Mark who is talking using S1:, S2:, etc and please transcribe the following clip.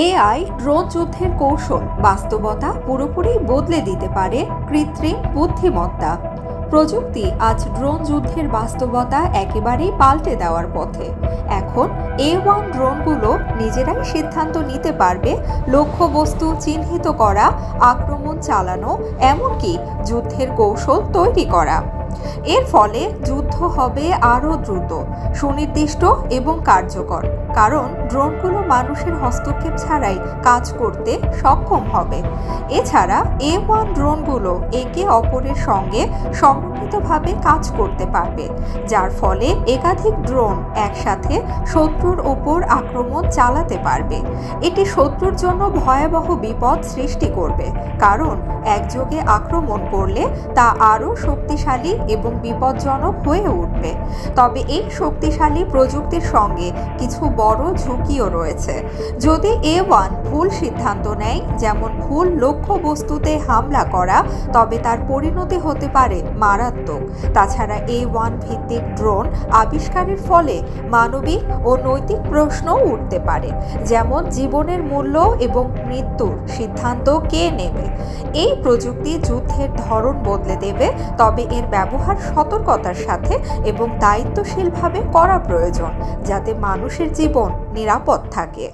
S1: AI, drone যুদ্ধের কৌশল, বাস্তবতা পুরোপুরি বদলে দিতে পারে কৃত্রিম বুদ্ধিমত্তা। প্রযুক্তি আজ ড্রোন যুদ্ধের বাস্তবতা একেবারেই পাল্টে দেওয়ার পথে। এখন এ ওয়ান ড্রোনগুলো নিজেরাই সিদ্ধান্ত নিতে পারবে লক্ষ্যবস্তু চিহ্নিত করা, আক্রমণ চালানো, এমনকি যুদ্ধের কৌশল তৈরি করা। এর ফলে যুদ্ধ হবে আরও দ্রুত, সুনির্দিষ্ট এবং কার্যকর। কারণ ড্রোনগুলো মানুষের হস্তক্ষেপ ছাড়াই কাজ করতে সক্ষম হবে। এছাড়া এ ওয়ান ড্রোনগুলো একে অপরের সঙ্গে সমন্বিতভাবে কাজ করতে পারবে, যার ফলে একাধিক ড্রোন একসাথে শত্রুর ওপর আক্রমণ চালাতে পারবে। এটি শত্রুর জন্য ভয়াবহ বিপদ সৃষ্টি করবে, কারণ একযোগে আক্রমণ করলে তা আরও শক্তিশালী এবং বিপজ্জনক হয়ে উঠবে। তবে এই শক্তিশালী প্রযুক্তির সঙ্গে কিছু বড় ঝুঁকিও রয়েছে। যদি এ ওয়ান ভুল সিদ্ধান্ত নেয়, যেমন ভুল লক্ষ্যবস্তুতে হামলা করা, তবে তার পরিণতি হতে পারে মারাত্মক। তাছাড়া এ ওয়ান ভিত্তিক ড্রোন আবিষ্কারের ফলে মানবিক ও নৈতিক প্রশ্নও উঠতে পারে, যেমন জীবনের মূল্য এবং মৃত্যুর সিদ্ধান্ত কে নেবে। এই প্রযুক্তি যুদ্ধের ধরন বদলে দেবে, তবে এর ব্যবহার সতর্কতার সাথে এবং দায়িত্বশীলভাবে করা প্রয়োজন, যাতে মানুষের জীবন নিরাপদ থাকে।